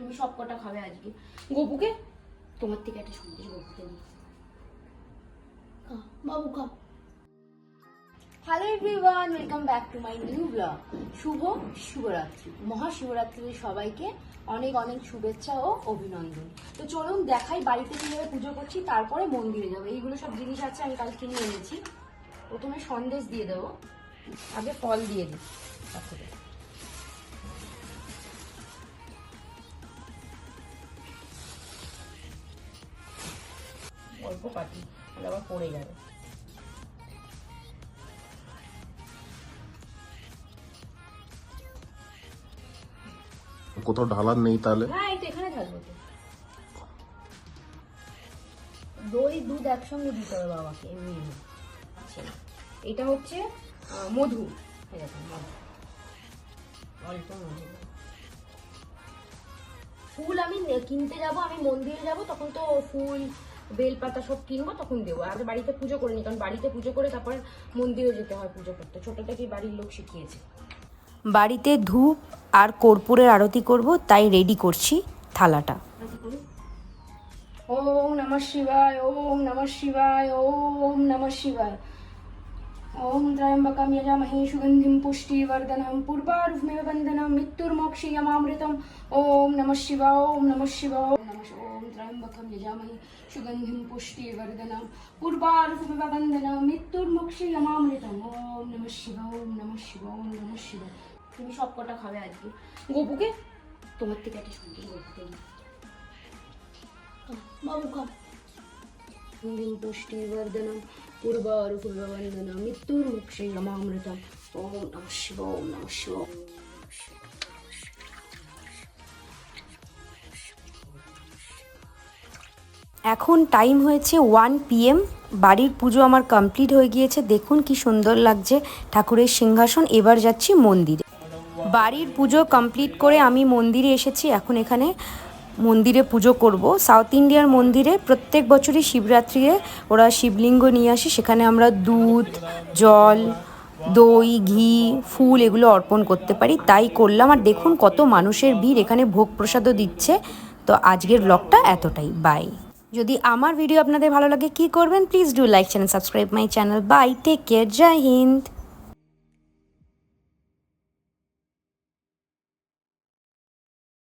তুমি সব কটা খাবে আজকে। গপুকে? তোমার থেকে একটা সন্দেশ গপুকে নিই খা, বাবু খা hello everyone welcome back to my new blog শুভ শিবরাত্রি মহাশিবরাত্রির সবাইকে অনেক অনেক শুভেচ্ছা ও অভিনন্দন। তো চলুন দেখাই বাড়িতে কীভাবে পুজো করছি তারপরে মন্দিরে যাব। এইগুলো সব জিনিস আছে আমি কাল কিনে এনেছি। প্রথমে সন্দেশ দিয়ে দেবো। আগে ফল দিয়ে দিই। অল্প কাটি তাহলে আবার পড়ে যাবে। কোথাও ঢালার নেই তাহলে? হ্যাঁ তো এখানে থাকবে তো। দই দুধ একসঙ্গে দিতে হবে বাবাকে এমনি। আচ্ছা এটা হচ্ছে মধু। অল্প মধু। ফুল আমি কিনতে যাব আমি মন্দিরে যাব তখন তো ফুল বেলপাতা সব কিনবো তখন দেবো। আগে বাড়িতে পুজো করে নি কারণ বাড়িতে পুজো করে তারপর মন্দিরে যেতে হয় পুজো করতে। ছোট থেকেই বাড়ির লোক শিখিয়েছে? বাড়িতে ধূপ আর কর্পূরের আরতি করব তাই রেডি করছি থালাটা। ওম নমঃ শিবায় ওম নমঃ শিবায় ওম নমঃ শিবায়। ত্রয়ম্বকম যজামহে সুগন্ধিম পুষ্টিবর্ধনম পূর্বার্ভমেব বন্ধনম মৃত্যুর্মোক্ষীয়মামৃতম ওম নমঃ শিবায় ওম নমঃ শিবায় ওম নমঃ শি- ওম ত্রয়ম্বকম যজামহে সুগন্ধিম পুষ্টিবর্ধনম পূর্বার্ভমেব বন্ধনম মৃত্যুর্মোক্ষীয়মামৃতম ওম নমঃ শিবায় ওম নমঃ শিবায় ওম নমঃ শিবায় তুমি সব কটা খাবে আজকে। গপুকে? তোমার থেকে একটা সন্দেশ গপুকে বাবু খা హిందీం পূর্বারু পূর্ববন্দনা মৃত্যুর মুখে নমামৃত ওম নম শিব ওম নম শিব এখন টাইম হয়েছে ওয়ান পিএম বাড়ির পুজো আমার কমপ্লিট হয়ে গিয়েছে, দেখুন কি সুন্দর লাগছে। ঠাকুরের সিংহাসন, এবার যাচ্ছি মন্দিরে। বাড়ির পুজো কমপ্লিট করে আমি মন্দিরে এসেছি, এখন এখানে মন্দিরে পুজো করব। সাউথ ইন্ডিয়ার মন্দিরে প্রত্যেক বছরই শিবরাত্রিতে ওরা শিবলিঙ্গ নিয়ে আসে। সেখানে আমরা দুধ, জল, দই, ঘি, ফুল এগুলো অর্পণ করতে পারি। তাই করলাম। আর দেখুন কত মানুষের ভিড়। এখানে ভোগ প্রসাদও দিচ্ছে। তো আজকের ব্লগটা এতটাই। বাই যদি আমার ভিডিও আপনাদের ভালো লাগে, কি করবেন? Please do like channel subscribe my channel bye take care Jai Hind